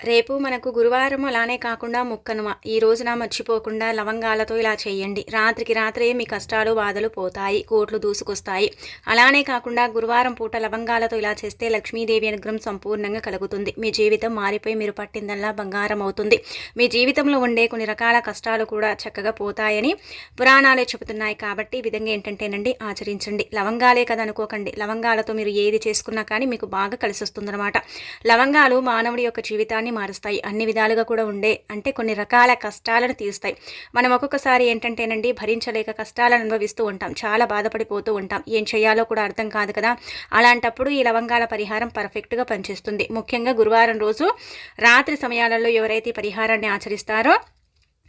రేపు మనకు గురువారం అలానే కాకుండా ముక్కనుమ. ఈ రోజున మర్చిపోకుండా లవంగాలతో ఇలా చేయండి. రాత్రికి రాత్రే మీ కష్టాలు బాధలు పోతాయి కోట్లు దూసుకొస్తాయి. అలానే కాకుండా గురువారం పూట లవంగాలతో ఇలా చేస్తే లక్ష్మీదేవి అనుగ్రహం సంపూర్ణంగా కలుగుతుంది. మీ జీవితం మారిపోయి మీరు పట్టిందల్లా బంగారం అవుతుంది. మీ జీవితంలో ఉండే కొన్ని రకాల కష్టాలు కూడా చక్కగా పోతాయని పురాణాలే చెబుతున్నాయి. కాబట్టి ఈ విధంగా ఏంటంటేనండి ఆచరించండి. లవంగాలే కదా అనుకోకండి. లవంగాలతో మీరు ఏది చేసుకున్నా కానీ మీకు బాగా కలిసి వస్తుందన్నమాట లవంగాలు మానవుడి యొక్క జీవితాన్ని మారుస్తాయి. అన్ని విధాలుగా కూడా ఉండే అంటే కొన్ని రకాల కష్టాలను తీరుస్తాయి. మనం ఒక్కొక్కసారి ఏంటంటేనండి భరించలేక కష్టాలను అనుభవిస్తూ ఉంటాం. చాలా బాధపడిపోతూ ఉంటాం. ఏం చేయాలో కూడా అర్థం కాదు కదా? అలాంటప్పుడు ఈ లవంగాల పరిహారం పర్ఫెక్ట్గా పనిచేస్తుంది. ముఖ్యంగా గురువారం రోజు రాత్రి సమయాలలో ఎవరైతే పరిహారాన్ని ఆచరిస్తారో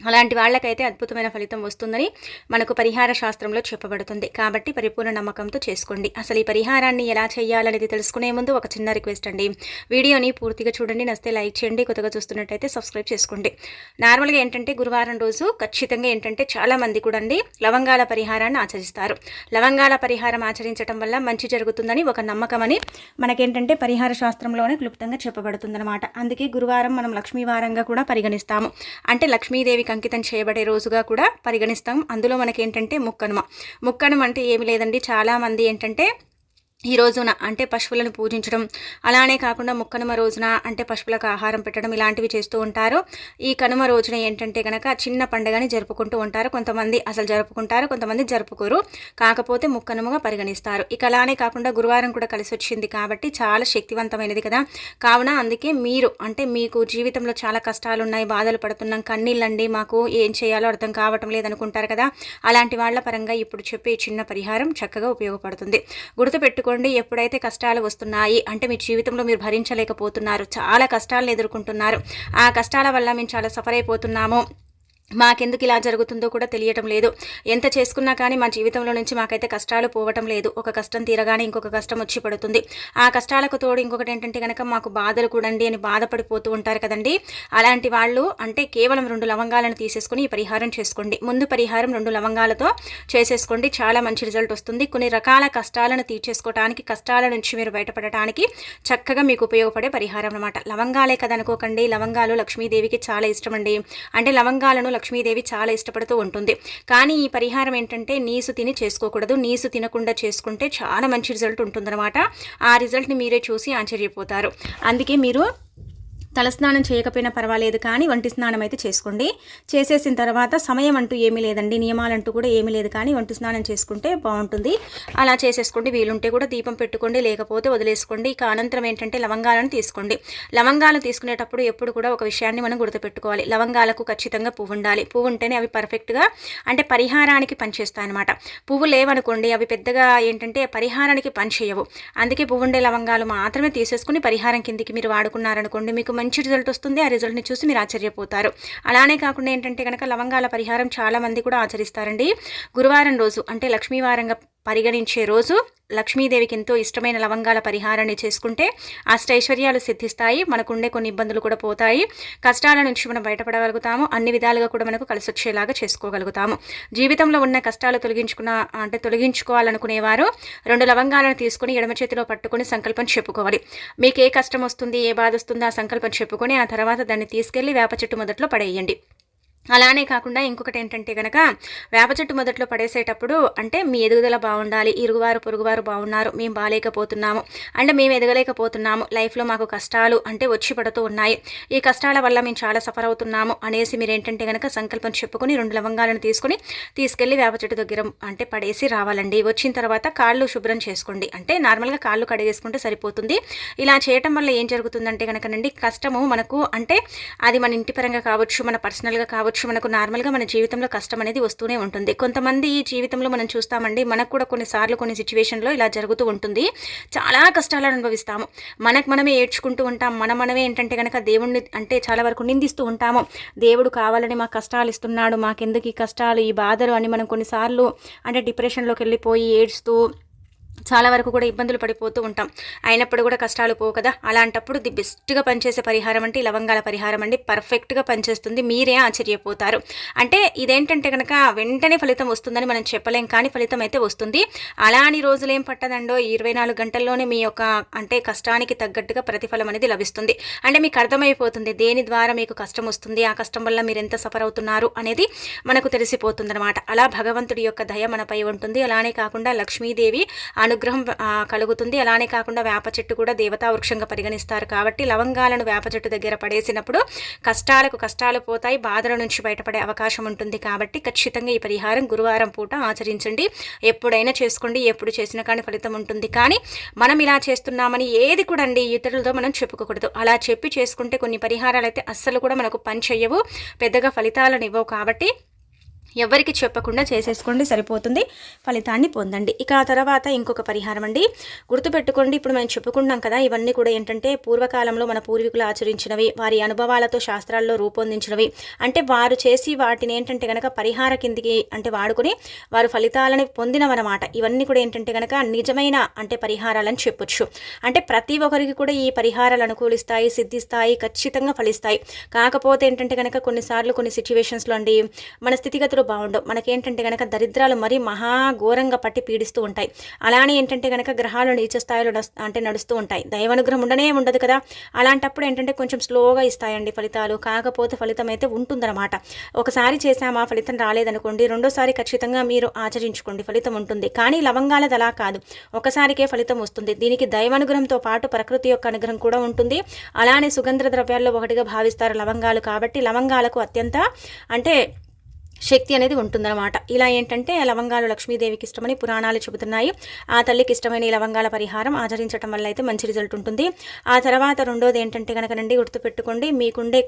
అలాంటి వాళ్ళకైతే అద్భుతమైన ఫలితం వస్తుందని మనకు పరిహార శాస్త్రంలో చెప్పబడుతుంది. కాబట్టి పరిపూర్ణ నమ్మకంతో చేసుకోండి. అసలు ఈ పరిహారాన్ని ఎలా చేయాలనేది తెలుసుకునే ముందు ఒక చిన్న రిక్వెస్ట్ అండి. వీడియోని పూర్తిగా చూడండి. నస్తే లైక్ చేయండి. కొత్తగా చూస్తున్నట్టయితే సబ్స్క్రైబ్ చేసుకోండి. నార్మల్గా ఏంటంటే గురువారం రోజు ఖచ్చితంగా ఏంటంటే చాలామంది కూడా అండి లవంగాల పరిహారాన్ని ఆచరిస్తారు. లవంగాల పరిహారం ఆచరించడం వల్ల మంచి జరుగుతుందని ఒక నమ్మకం అని మనకేంటంటే పరిహార శాస్త్రంలోనే క్లుప్తంగా చెప్పబడుతుందన్నమాట. అందుకే గురువారం మనం లక్ష్మీవారంగా కూడా పరిగణిస్తాము. అంటే లక్ష్మీదేవి అంకితం చేయబడే రోజుగా కూడా పరిగణిస్తాం. అందులో మనకి ఏంటంటే ముక్కనుమ. ముక్కనుమ అంటే ఏమి లేదండి. చాలామంది ఏంటంటే ఈ రోజున అంటే పశువులను పూజించడం అలానే కాకుండా ముక్కనుమ రోజున అంటే పశువులకు ఆహారం పెట్టడం ఇలాంటివి చేస్తూ ఉంటారు. ఈ కనుమ రోజున ఏంటంటే కనుక చిన్న పండుగని జరుపుకుంటూ ఉంటారు. కొంతమంది అసలు జరుపుకుంటారు కొంతమంది జరుపుకోరు. కాకపోతే ముక్కనుమగా పరిగణిస్తారు. ఇక అలానే కాకుండా గురువారం కూడా కలిసి వచ్చింది కాబట్టి చాలా శక్తివంతమైనది కదా. కావున అందుకే మీరు అంటే మీకు జీవితంలో చాలా కష్టాలు ఉన్నాయి బాధలు పడుతున్నాం కన్నీళ్ళండి మాకు ఏం చేయాలో అర్థం కావటం లేదనుకుంటారు కదా. అలాంటి వాళ్ళ పరంగా ఇప్పుడు చెప్పే చిన్న పరిహారం చక్కగా ఉపయోగపడుతుంది. గుర్తుపెట్టుకో చేసుకోండి ఎప్పుడైతే కష్టాలు వస్తున్నాయి అంటే మీ జీవితంలో మీరు భరించలేకపోతున్నారు. చాలా కష్టాలను ఎదుర్కొంటున్నారు. ఆ కష్టాల వల్ల మేము చాలా సఫర్ అయిపోతున్నాము. మాకెందుకు ఇలా జరుగుతుందో కూడా తెలియటం లేదు. ఎంత చేసుకున్నా కానీ మా జీవితంలో నుంచి మాకైతే కష్టాలు పోవటం లేదు. ఒక కష్టం తీరగానే ఇంకొక కష్టం వచ్చి పడుతుంది. ఆ కష్టాలకు తోడు ఇంకొకటి ఏంటంటే కనుక మాకు బాధలు కూడండి అని బాధపడిపోతూ ఉంటారు కదండి. అలాంటి వాళ్ళు అంటే కేవలం రెండు లవంగాలను తీసేసుకుని ఈ పరిహారం చేసుకోండి. ముందు పరిహారం రెండు లవంగాలతో చేసేసుకోండి. చాలా మంచి రిజల్ట్ వస్తుంది. కొన్ని రకాల కష్టాలను తీర్చేసుకోవడానికి కష్టాల నుంచి మీరు బయటపడటానికి చక్కగా మీకు ఉపయోగపడే పరిహారం అనమాట లవంగాలే కదా అనుకోకండి లవంగాలు లక్ష్మీదేవికి చాలా ఇష్టం అండి అంటే లవంగాలను లక్ష్మీదేవి చాలా ఇష్టపడుతూ ఉంటుంది. కానీ ఈ పరిహారం ఏంటంటే నీసు తిని చేసుకోకూడదు. నీసు తినకుండా చేసుకుంటే చాలా మంచి రిజల్ట్ ఉంటుందన్నమాట. ఆ రిజల్ట్ని మీరే చూసి ఆశ్చర్యపోతారు. అందుకే మీరు తలస్నానం చేయకపోయినా పర్వాలేదు కానీ వంటి స్నానం అయితే చేసుకోండి. చేసేసిన తర్వాత సమయం అంటూ ఏమీ లేదండి. నియమాలంటూ కూడా ఏమీ లేదు కానీ వంటి స్నానం చేసుకుంటే బాగుంటుంది. అలా చేసేసుకోండి. వీలుంటే కూడా దీపం పెట్టుకోండి. లేకపోతే వదిలేసుకోండి. ఇక అనంతరం ఏంటంటే లవంగాలను తీసుకోండి. లవంగాలు తీసుకునేటప్పుడు ఎప్పుడు కూడా ఒక విషయాన్ని మనం గుర్తుపెట్టుకోవాలి. లవంగాలకు ఖచ్చితంగా పువ్వు ఉండాలి. పువ్వు ఉంటేనే అవి పర్ఫెక్ట్గా అంటే పరిహారానికి పనిచేస్తాయి అనమాట పువ్వు లేవనుకోండి అవి పెద్దగా ఏంటంటే పరిహారానికి పనిచేయవు. అందుకే పువ్వు ఉండే లవంగాలు మాత్రమే తీసేసుకుని పరిహారం కిందికి మీరు వాడుకున్నారనుకోండి మీకు మంచి రిజల్ట్ వస్తుంది. ఆ రిజల్ట్ని చూసి మీరు ఆశ్చర్యపోతారు. అలానే కాకుండా ఏంటంటే కనుక లవంగాల పరిహారం చాలామంది కూడా ఆచరిస్తారండి. గురువారం రోజు అంటే లక్ష్మీవారంగా పరిగణించే రోజు లక్ష్మీదేవికి ఎంతో ఇష్టమైన లవంగాల పరిహారాన్ని చేసుకుంటే అష్టైశ్వర్యాలు సిద్ధిస్తాయి. మనకుండే కొన్ని ఇబ్బందులు కూడా పోతాయి. కష్టాల నుంచి మనం బయటపడగలుగుతాము. అన్ని విధాలుగా కూడా మనకు కలిసి వచ్చేలాగా చేసుకోగలుగుతాము. జీవితంలో ఉన్న కష్టాలు తొలగించుకున్న అంటే తొలగించుకోవాలనుకునేవారు రెండు లవంగాలను తీసుకుని ఎడమ చేతిలో పట్టుకుని సంకల్పం చెప్పుకోవాలి. మీకు ఏ కష్టం వస్తుంది ఏ బాధ వస్తుందో ఆ సంకల్పం చెప్పుకొని ఆ తర్వాత దాన్ని తీసుకెళ్ళి వేప చెట్టు మొదట్లో పడేయండి. అలానే కాకుండా ఇంకొకటి ఏంటంటే కనుక వేప చెట్టు మొదట్లో పడేసేటప్పుడు అంటే మీ ఎదుగుదల బాగుండాలి ఇరుగువారు పొరుగువారు బాగున్నారు మేము బాగాలేకపోతున్నాము అంటే మేము ఎదగలేకపోతున్నాము లైఫ్లో మాకు కష్టాలు అంటే వచ్చి పడుతూ ఉన్నాయి. ఈ కష్టాల వల్ల మేము చాలా సఫర్ అవుతున్నాము అనేసి మీరు ఏంటంటే కనుక సంకల్పం చెప్పుకొని రెండు లవంగాలను తీసుకుని తీసుకెళ్ళి వేప చెట్టు దగ్గర అంటే పడేసి రావాలండి. వచ్చిన తర్వాత కాళ్ళు శుభ్రం చేసుకోండి. అంటే నార్మల్గా కాళ్ళు కడిగేసుకుంటే సరిపోతుంది. ఇలా చేయటం వల్ల ఏం జరుగుతుందంటే కనుకనండి కష్టము మనకు అంటే అది మన ఇంటి పరంగా కావచ్చు మన పర్సనల్గా కావచ్చు కావచ్చు మనకు నార్మల్గా మన జీవితంలో కష్టం అనేది వస్తూనే ఉంటుంది. కొంతమంది ఈ జీవితంలో మనం చూస్తామండి మనకు కూడా కొన్నిసార్లు కొన్ని సిచ్యువేషన్లో ఇలా జరుగుతూ ఉంటుంది. చాలా కష్టాలను అనుభవిస్తాము. మనకు మనమే ఏడ్చుకుంటూ ఉంటాం. మన మనమే ఏంటంటే కనుక దేవుణ్ణి అంటే చాలా వరకు నిందిస్తూ ఉంటాము. దేవుడు కావాలని మా కష్టాలు ఇస్తున్నాడు మాకెందుకు ఈ కష్టాలు ఈ బాధలు అని మనం కొన్నిసార్లు అంటే డిప్రెషన్లోకి వెళ్ళిపోయి ఏడ్స్తూ చాలా వరకు కూడా ఇబ్బందులు పడిపోతూ ఉంటాం. అయినప్పుడు కూడా కష్టాలు పోవు కదా. అలాంటప్పుడు ది బెస్ట్గా పనిచేసే పరిహారం అంటే ఈ లవంగాల పరిహారం అండి. పర్ఫెక్ట్గా పనిచేస్తుంది. మీరే ఆశ్చర్యపోతారు. అంటే ఇదేంటంటే కనుక వెంటనే ఫలితం వస్తుందని మనం చెప్పలేం కానీ ఫలితం అయితే వస్తుంది. అలాని రోజులు ఏం పట్టదండో ఇరవై నాలుగు గంటల్లోనే మీ యొక్క అంటే కష్టానికి తగ్గట్టుగా ప్రతిఫలం అనేది లభిస్తుంది. అంటే మీకు అర్థమైపోతుంది. దేని ద్వారా మీకు కష్టం వస్తుంది? ఆ కష్టం వల్ల మీరు ఎంత సఫర్ అవుతున్నారు? అనేది మనకు తెలిసిపోతుంది అనమాట అలా భగవంతుడి యొక్క దయ మనపై ఉంటుంది. అలానే కాకుండా లక్ష్మీదేవి అనుగ్రహం కలుగుతుంది. అలానే కాకుండా వేప చెట్టు కూడా దేవతా వృక్షంగా పరిగణిస్తారు కాబట్టి లవంగాలను వేప చెట్టు దగ్గర పడేసినప్పుడు కష్టాలకు కష్టాలు పోతాయి బాధల నుంచి బయటపడే అవకాశం ఉంటుంది కాబట్టి ఖచ్చితంగా ఈ పరిహారం గురువారం పూట ఆచరించండి. ఎప్పుడైనా చేసుకోండి ఎప్పుడు చేసినా కానీ ఫలితం ఉంటుంది. కానీ మనం ఇలా చేస్తున్నామని ఏది కూడా అండి ఇతరులతో మనం చెప్పుకోకూడదు. అలా చెప్పి చేసుకుంటే కొన్ని పరిహారాలు అయితే అస్సలు కూడా మనకు పని చెయ్యవు పెద్దగా ఫలితాలను ఇవ్వవు కాబట్టి ఎవరికి చెప్పకుండా చేసేసుకోండి సరిపోతుంది. ఫలితాన్ని పొందండి. ఇక ఆ తర్వాత ఇంకొక పరిహారం అండి. గుర్తుపెట్టుకోండి ఇప్పుడు మేము చెప్పుకున్నాం కదా ఇవన్నీ కూడా ఏంటంటే పూర్వకాలంలో మన పూర్వీకులు ఆచరించినవి వారి అనుభవాలతో శాస్త్రాల్లో రూపొందించినవి. అంటే వారు చేసి వాటిని ఏంటంటే కనుక పరిహార కిందికి అంటే వాడుకొని వారు ఫలితాలని పొందినవన్నమాట. ఇవన్నీ కూడా ఏంటంటే కనుక నిజమైన అంటే పరిహారాలని చెప్పొచ్చు. అంటే ప్రతి ఒక్కరికి కూడా ఈ పరిహారాలు అనుకూలిస్తాయి సిద్ధిస్తాయి ఖచ్చితంగా ఫలిస్తాయి. కాకపోతే ఏంటంటే కనుక కొన్నిసార్లు కొన్ని సిచ్యువేషన్స్లో అండి మన స్థితిగతులు పరిస్థితులు బాగుండవు. మనకేంటంటే కనుక దరిద్రాలు మరీ మహాఘోరంగా పట్టి పీడిస్తూ ఉంటాయి. అలానే ఏంటంటే కనుక గ్రహాలు నీచ స్థాయిలో అంటే నడుస్తూ ఉంటాయి. దైవానుగ్రహం ఉండనే ఉండదు కదా. అలాంటప్పుడు ఏంటంటే కొంచెం స్లోగా ఇస్తాయండి ఫలితాలు. కాకపోతే ఫలితం అయితే ఉంటుందన్నమాట. ఒకసారి చేసామా ఫలితం రాలేదనుకోండి రెండోసారి ఖచ్చితంగా మీరు ఆచరించుకోండి ఫలితం ఉంటుంది. కానీ లవంగాలది అలా కాదు. ఒకసారికే ఫలితం వస్తుంది. దీనికి దైవానుగ్రహంతో పాటు ప్రకృతి యొక్క అనుగ్రహం కూడా ఉంటుంది. అలానే సుగంధ ద్రవ్యాల్లో ఒకటిగా భావిస్తారు లవంగాలు. కాబట్టి లవంగాలకు అత్యంత అంటే శక్తి అనేది ఉంటుందన్నమాట. ఇలా ఏంటంటే లవంగాలు లక్ష్మీదేవికి ఇష్టమని పురాణాలు చెబుతున్నాయి. ఆ తల్లికి ఇష్టమైన ఈ లవంగాల పరిహారం ఆచరించడం వల్ల అయితే మంచి రిజల్ట్ ఉంటుంది. ఆ తర్వాత రెండోది ఏంటంటే కనుక నండి గుర్తుపెట్టుకోండి మీకుండే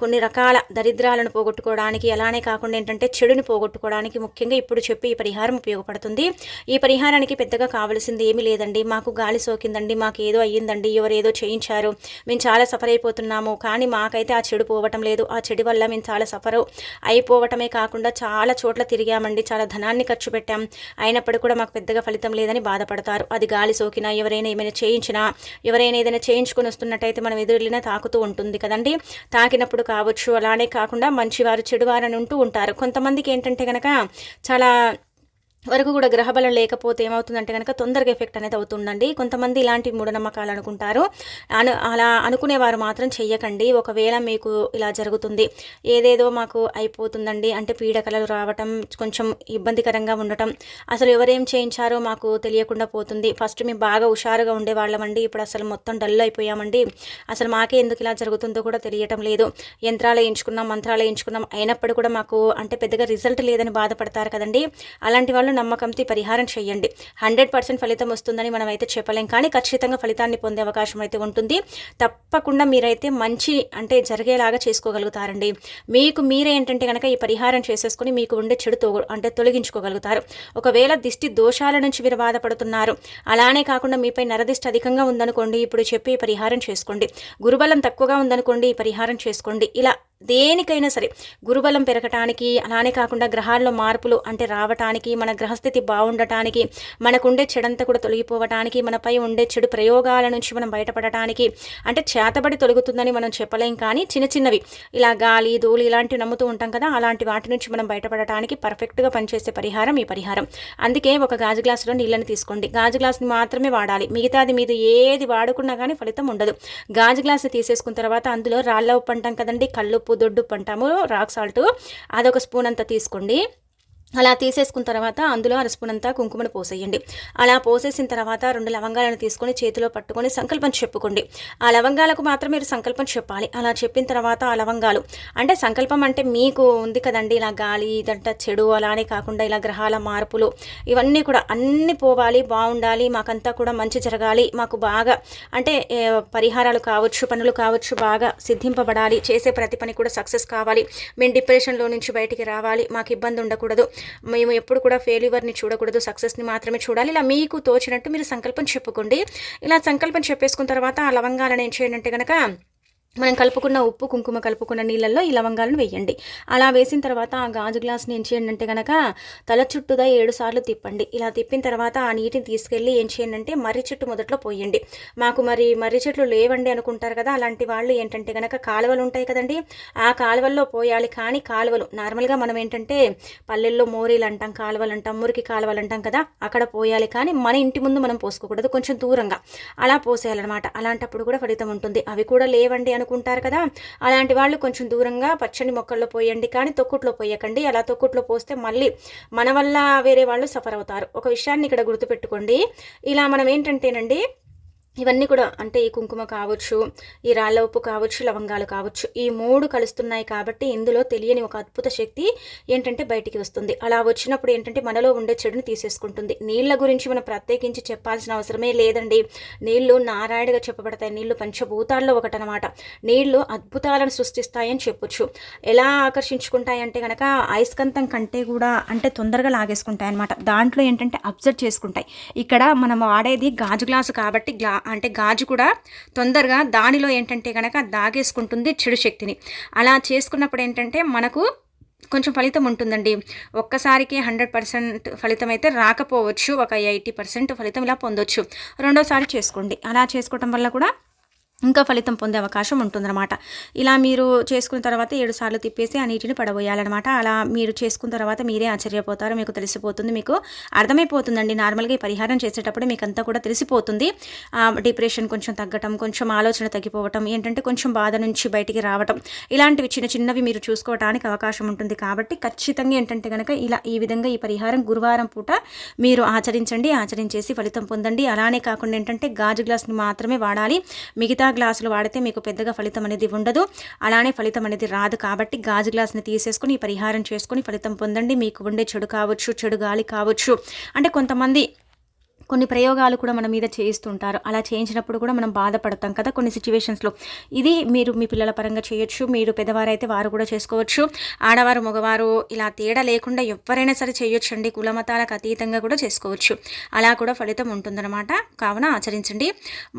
కొన్ని రకాల దరిద్రాలను పోగొట్టుకోవడానికి అలానే కాకుండా ఏంటంటే చెడుని పోగొట్టుకోవడానికి ముఖ్యంగా ఇప్పుడు చెప్పి ఈ పరిహారం ఉపయోగపడుతుంది. ఈ పరిహారానికి పెద్దగా కావాల్సింది ఏమీ లేదండి. మాకు గాలి సోకిందండి మాకు ఏదో అయ్యిందండి ఎవరు ఏదో చేయించారు మేము చాలా సఫర్ అయిపోతున్నాము కానీ మాకైతే ఆ చెడు పోవటం లేదు. ఆ చెడు వల్ల మేము చాలా సఫర్ అయిపోవటమే కాకుండా చాలా చోట్ల తిరిగామండి చాలా ధనాన్ని ఖర్చు పెట్టాం. అయినప్పటికీ కూడా మాకు పెద్దగా ఫలితం లేదని బాధపడతారు. అది గాలి సోకినా ఎవరైనా ఏమైనా చేయించినా ఎవరైనా ఏదైనా చేయించుకొని వస్తున్నట్టయితే మనం ఎదురులినా తాకుతూ ఉంటుంది కదండి. తాకినప్పుడు కావచ్చు అలానే కాకుండా మంచివారు చెడువారని ఉంటూ ఉంటారు. కొంతమందికి ఏంటంటే కనుక చాలా వరకు కూడా గ్రహబలం లేకపోతే ఏమవుతుందంటే కనుక తొందరగా ఎఫెక్ట్ అనేది అవుతుందండి. కొంతమంది ఇలాంటి మూఢనమ్మకాలు అనుకుంటారు. అను అలా అనుకునేవారు మాత్రం చెయ్యకండి. ఒకవేళ మీకు ఇలా జరుగుతుంది ఏదేదో మాకు అయిపోతుందండి అంటే పీడకలలు రావటం కొంచెం ఇబ్బందికరంగా ఉండటం అసలు ఎవరేం చేయించారో మాకు తెలియకుండా పోతుంది. ఫస్ట్ మేము బాగా హుషారుగా ఉండేవాళ్ళమండి. ఇప్పుడు అసలు మొత్తం డల్ అయిపోయామండి. అసలు మాకే ఎందుకు ఇలా జరుగుతుందో కూడా తెలియటం లేదు. యంత్రాలు వేయించుకున్నాం మంత్రాలు వేయించుకున్నాం. అయినప్పుడు కూడా మాకు అంటే పెద్దగా రిజల్ట్ లేదని బాధపడతారు కదండి. అలాంటి వాళ్ళు నమ్మకంతో పరిహారం చేయండి. హండ్రెడ్ పర్సెంట్ ఫలితం వస్తుందని మనం అయితే చెప్పలేం. కానీ ఖచ్చితంగా ఫలితాన్ని పొందే అవకాశం అయితే ఉంటుంది. తప్పకుండా మీరైతే మంచి అంటే జరిగేలాగా చేసుకోగలుగుతారండి. మీకు మీరే ఏంటంటే కనుక ఈ పరిహారం చేసేసుకుని మీకు ఉండే చెడు అంటే తొలగించుకోగలుగుతారు. ఒకవేళ దిష్టి దోషాల నుంచి మీరు బాధపడుతున్నారు. అలానే కాకుండా మీపై నరదిష్టి అధికంగా ఉందనుకోండి. ఇప్పుడు చెప్పి పరిహారం చేసుకోండి. గురుబలం తక్కువగా ఉందనుకోండి. ఈ పరిహారం చేసుకోండి. ఇలా దేనికైనా సరే గురుబలం పెరగటానికి అలానే కాకుండా గ్రహాల్లో మార్పులు అంటే రావటానికి మన గ్రహస్థితి బాగుండటానికి మనకుండే చెడంతా కూడా తొలగిపోవటానికి మనపై ఉండే చెడు ప్రయోగాల నుంచి మనం బయటపడటానికి అంటే చేతబడి తొలగుతుందని మనం చెప్పలేం కానీ చిన్న చిన్నవి. ఇలా గాలి ధూళి ఇలాంటివి నమ్ముతూ ఉంటాం కదా అలాంటి వాటి నుంచి మనం బయటపడటానికి పర్ఫెక్ట్గా పనిచేసే పరిహారం ఈ పరిహారం. అందుకే ఒక గాజు గ్లాసులో నీళ్ళని తీసుకోండి. గాజు గ్లాసుని మాత్రమే వాడాలి. మిగతాది మీద ఏది వాడుకున్నా కానీ ఫలితం ఉండదు. గాజు గ్లాసు తీసేసుకున్న తర్వాత అందులో రాళ్ళ ఉప్పు అంటాం కదండి కళ్ళు ఉప్పు దొడ్డు అంటాము రాక్ సాల్ట్ అదొక స్పూన్ అంతా తీసుకోండి. అలా తీసేసుకున్న తర్వాత అందులో అర స్పూన్ అంతా కుంకుమను పోసేయండి. అలా పోసేసిన తర్వాత రెండు లవంగాలను తీసుకొని చేతిలో పట్టుకొని సంకల్పం చెప్పుకోండి. ఆ లవంగాలకు మాత్రం మీరు సంకల్పం చెప్పాలి. అలా చెప్పిన తర్వాత ఆ లవంగాలు అంటే సంకల్పం అంటే మీకు ఉంది కదండి ఇలా గాలి ఇదంట చెడు అలానే కాకుండా ఇలా గ్రహాల మార్పులు ఇవన్నీ కూడా అన్నీ పోవాలి బాగుండాలి మాకంతా కూడా మంచి జరగాలి మాకు బాగా అంటే పరిహారాలు కావచ్చు పనులు కావచ్చు బాగా సిద్ధింపబడాలి చేసే ప్రతి పని కూడా సక్సెస్ కావాలి మేము డిప్రెషన్లో నుంచి బయటికి రావాలి మాకు ఇబ్బంది ఉండకూడదు. మేము ఎప్పుడు కూడా ఫెయిల్యూర్ని చూడకూడదు సక్సెస్ని మాత్రమే చూడాలి. ఇలా మీకు తోచినట్టు మీరు సంకల్పం చెప్పుకోండి. ఇలా సంకల్పం చెప్పేసుకున్న తర్వాత ఆ లవంగాలను ఏం చేయండి అంటే కనుక మనం కలుపుకున్న ఉప్పు కుంకుమ కలుపుకున్న నీళ్ళల్లో ఈ లవంగాలను వేయండి. అలా వేసిన తర్వాత ఆ గాజు గ్లాస్ని ఏం చేయండి అంటే కనుక తల చుట్టూదా ఏడు సార్లు తిప్పండి. ఇలా తిప్పిన తర్వాత ఆ నీటిని తీసుకెళ్ళి ఏం చేయండి అంటే మర్రి చెట్టు మొదట్లో పోయండి. మాకు మరి మర్రి చెట్లు లేవండి అనుకుంటారు కదా అలాంటి వాళ్ళు ఏంటంటే కనుక కాలువలు ఉంటాయి కదండి ఆ కాలువల్లో పోయాలి కానీ కాలువలు నార్మల్గా మనం ఏంటంటే పల్లెల్లో మోరీలు అంటాం కాలువలు అంటాం మురికి కాలువలు అంటాం కదా అక్కడ పోయాలి కానీ మన ఇంటి ముందు మనం పోసుకోకూడదు కొంచెం దూరంగా. అలా పోసేయాలన్నమాట. అలాంటప్పుడు కూడా ఫలితం ఉంటుంది. అవి కూడా లేవండి అనుకుంటారు కదా? అలాంటి వాళ్ళు కొంచెం దూరంగా పచ్చని మొక్కల్లో పోయండి కానీ తొక్కుట్లో పోయకండి. అలా తొక్కుట్లో పోస్తే మళ్ళీ మన వల్ల వేరే వాళ్ళు సఫర్ అవుతారు. ఒక విషయాన్ని ఇక్కడ గుర్తుపెట్టుకోండి. ఇలా మనం ఏంటంటేనండి ఇవన్నీ కూడా అంటే ఈ కుంకుమ కావచ్చు ఈ రాళ్ళ ఉప్పు కావచ్చు లవంగాలు కావచ్చు ఈ మూడు కలుస్తున్నాయి కాబట్టి ఇందులో తెలియని ఒక అద్భుత శక్తి ఏంటంటే బయటికి వస్తుంది. అలా వచ్చినప్పుడు ఏంటంటే మనలో ఉండే చెడుని తీసేసుకుంటుంది. నీళ్ళ గురించి మనం ప్రత్యేకించి చెప్పాల్సిన అవసరమే లేదండి. నీళ్ళు నారాయణగా చెప్పబడతాయి. నీళ్ళు పంచభూతాల్లో ఒకటనమాట. నీళ్ళు అద్భుతాలను సృష్టిస్తాయని చెప్పొచ్చు. ఎలా ఆకర్షించుకుంటాయి అంటే కనుక అయస్కంతం కంటే కూడా అంటే తొందరగా లాగేసుకుంటాయి అనమాట దాంట్లో ఏంటంటే అబ్జర్వ్ చేసుకుంటాయి. ఇక్కడ మనం వాడేది గాజు గ్లాసు కాబట్టి గ్లా అంటే గాజు కూడా తొందరగా దానిలో ఏంటంటే కనుక దాగేసుకుంటుంది చెడు శక్తిని. అలా చేసుకున్నప్పుడు ఏంటంటే మనకు కొంచెం ఫలితం ఉంటుందండి. ఒక్కసారికి హండ్రెడ్ పర్సెంట్ ఫలితం అయితే రాకపోవచ్చు. ఒక ఎయిటీ పర్సెంట్ ఫలితం ఇలా పొందొచ్చు. రెండోసారి చేసుకోండి. అలా చేసుకోవటం వల్ల కూడా ఇంకా ఫలితం పొందే అవకాశం ఉంటుందన్నమాట. ఇలా మీరు చేసుకున్న తర్వాత ఏడు సార్లు తిప్పేసి ఆ నీటిని పడబోయాలన్నమాట అలా మీరు చేసుకున్న తర్వాత మీరే ఆశ్చర్యపోతారు మీకు తెలిసిపోతుంది మీకు అర్థమైపోతుందండి. నార్మల్గా ఈ పరిహారం చేసేటప్పుడు మీకు అంతా కూడా తెలిసిపోతుంది. డిప్రెషన్ కొంచెం తగ్గటం కొంచెం ఆలోచన తగ్గిపోవటం ఏంటంటే కొంచెం బాధ నుంచి బయటికి రావటం ఇలాంటివి చిన్న చిన్నవి మీరు చూసుకోవడానికి అవకాశం ఉంటుంది కాబట్టి ఖచ్చితంగా ఏంటంటే కనుక ఇలా ఈ విధంగా ఈ పరిహారం గురువారం పూట మీరు ఆచరించండి ఆచరించేసి ఫలితం పొందండి. అలానే కాకుండా ఏంటంటే గాజు గ్లాస్ని మాత్రమే వాడాలి. మిగతా గ్లాసులు వాడితే మీకు పెద్దగా ఫలితం అనేది ఉండదు. అలానే ఫలితం అనేది రాదు కాబట్టి గాజు గ్లాస్ని తీసేసుకుని ఈ పరిహారం చేసుకుని ఫలితం పొందండి. మీకు ఉండే చెడు కావచ్చు చెడు గాలి కావచ్చు. అంటే కొంతమంది కొన్ని ప్రయోగాలు కూడా మన మీద చేయిస్తుంటారు. అలా చేయించినప్పుడు కూడా మనం బాధపడతాం కదా కొన్ని సిచ్యువేషన్స్లో ఇది మీరు మీ పిల్లల పరంగా చేయొచ్చు మీరు పెద్దవారైతే వారు కూడా చేసుకోవచ్చు. ఆడవారు మగవారు ఇలా తేడా లేకుండా ఎవరైనా సరే చేయొచ్చు అండి కులమతాలకు అతీతంగా కూడా చేసుకోవచ్చు. అలా కూడా ఫలితం ఉంటుందన్నమాట. కావున ఆచరించండి.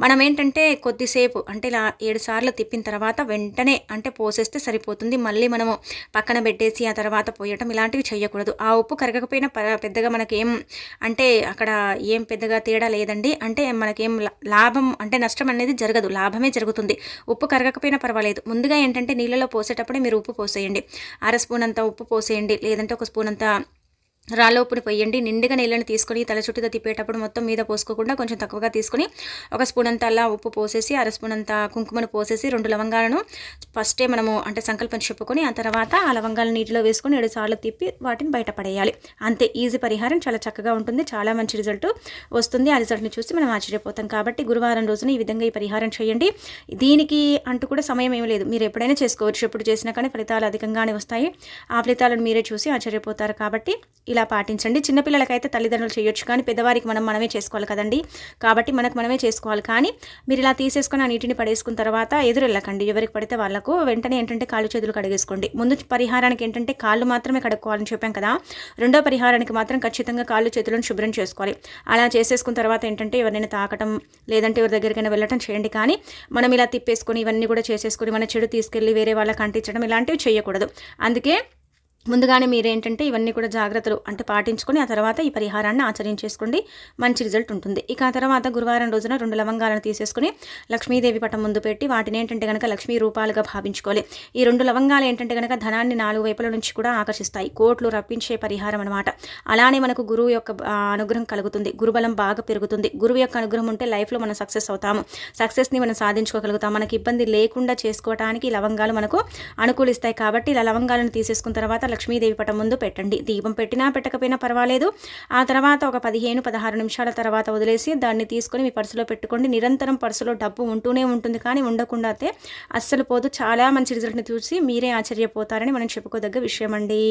మనం ఏంటంటే కొద్దిసేపు అంటే ఇలా ఏడు సార్లు తిప్పిన తర్వాత వెంటనే అంటే పోసేస్తే సరిపోతుంది. మళ్ళీ మనము పక్కన పెట్టేసి ఆ తర్వాత పోయటం ఇలాంటివి చేయకూడదు. ఆ ఉప్పు కరగకపోయినా పెద్దగా మనకేం అంటే అక్కడ ఏం పెద్ద పెద్దగా తేడా లేదండి. అంటే మనకేం లాభం అంటే నష్టం అనేది జరగదు. లాభమే జరుగుతుంది. ఉప్పు కరగకపోయినా పర్వాలేదు. ముందుగా ఏంటంటే నీళ్ళలో పోసేటప్పుడే మీరు ఉప్పు పోసేయండి. అర స్పూన్ అంతా ఉప్పు పోసేయండి. లేదంటే ఒక స్పూన్ అంతా రాలోపుని పోయండి పొయ్యండి నిండుగా నీళ్ళని తీసుకొని తల చుట్టూ తిప్పేటప్పుడు మొత్తం మీద పోసుకోకుండా కొంచెం తక్కువగా తీసుకొని ఒక స్పూన్ అంత అలా ఉప్పు పోసేసి అర స్పూన్ అంత కుంకుమను పోసేసి రెండు లవంగాలను ఫస్టే మనము అంటే సంకల్పం చెప్పుకొని ఆ తర్వాత ఆ లవంగాలను నీటిలో వేసుకొని ఏడు సార్లు తిప్పి వాటిని బయటపడేయాలి అంతే ఈజీ పరిహారం. చాలా చక్కగా ఉంటుంది. చాలా మంచి రిజల్ట్ వస్తుంది. ఆ రిజల్ట్ని చూసి మనం ఆశ్చర్యపోతాం. కాబట్టి గురువారం రోజున ఈ విధంగా ఈ పరిహారం చేయండి. దీనికి అంటూ కూడా సమయం ఏమి లేదు. మీరు ఎప్పుడైనా చేసుకోవచ్చు. ఎప్పుడు చేసినా కానీ ఫలితాలు అధికంగానే వస్తాయి. ఆ ఫలితాలను మీరే చూసి ఆశ్చర్యపోతారు. కాబట్టి ఇలా పాటించండి. చిన్నపిల్లలకైతే తల్లిదండ్రులు చేయొచ్చు కానీ పెద్దవారికి మనం మనమే చేసుకోవాలి కదండి. కాబట్టి మనకు మనమే చేసుకోవాలి. కానీ మీరు ఇలా తీసేసుకొని ఆ నీటిని పడేసుకున్న తర్వాత ఎదురు వెళ్ళకండి ఎవరికి పడితే వాళ్ళకు వెంటనే ఏంటంటే కాళ్ళు చేతులు కడిగేసుకోండి. ముందు పరిహారానికి ఏంటంటే కాళ్ళు మాత్రమే కడుక్కోవాలని చెప్పాం కదా. రెండో పరిహారానికి మాత్రం ఖచ్చితంగా కాళ్ళు చేతులను శుభ్రం చేసుకోవాలి. అలా చేసేసుకున్న తర్వాత ఏంటంటే ఎవరినైనా తాకటం లేదంటే ఎవరి దగ్గరికైనా వెళ్ళటం చేయండి. కానీ మనం ఇలా తిప్పేసుకొని ఇవన్నీ కూడా చేసేసుకొని మన చెడు తీసుకెళ్ళి వేరే వాళ్ళకి అంటించడం ఇలాంటివి చేయకూడదు. అందుకే ముందుగానే మీరేంటంటే ఇవన్నీ కూడా జాగ్రత్తలు అంటే పాటించుకొని ఆ తర్వాత ఈ పరిహారాన్ని ఆచరించేసుకోండి. మంచి రిజల్ట్ ఉంటుంది. ఇక ఆ తర్వాత గురువారం రోజున రెండు లవంగాలను తీసేసుకుని లక్ష్మీదేవి పటం ముందు పెట్టి వాటిని ఏంటంటే కనుక లక్ష్మీ రూపాలుగా భావించుకోవాలి. ఈ రెండు లవంగాలు ఏంటంటే కనుక ధనాన్ని నాలుగు వైపుల నుంచి కూడా ఆకర్షిస్తాయి. కోట్లు రప్పించే పరిహారం అనమాట అలానే మనకు గురువు యొక్క అనుగ్రహం కలుగుతుంది. గురుబలం బాగా పెరుగుతుంది. గురువు యొక్క అనుగ్రహం ఉంటే లైఫ్లో మనం సక్సెస్ అవుతాము. సక్సెస్ని మనం సాధించుకోగలుగుతాం మనకి ఇబ్బంది లేకుండా చేసుకోవడానికి లవంగాలు మనకు అనుకూలిస్తాయి. కాబట్టి ఇలా లవంగాలను తీసేసుకున్న తర్వాత లక్ష్మీదేవి పటం ముందు పెట్టండి. దీపం పెట్టినా పెట్టకపోయినా పర్వాలేదు. ఆ తర్వాత ఒక పదిహేను పదహారు నిమిషాల తర్వాత వదిలేసి దాన్ని తీసుకొని మీ పర్సులో పెట్టుకోండి. నిరంతరం పర్సులో డబ్బు ఉంటూనే ఉంటుంది కానీ ఉండకుండా అయితే అస్సలు పోదు. చాలా మంచి రిజల్ట్ని చూసి మీరే ఆశ్చర్యపోతారని మనం చెప్పుకోదగ్గ విషయం అండి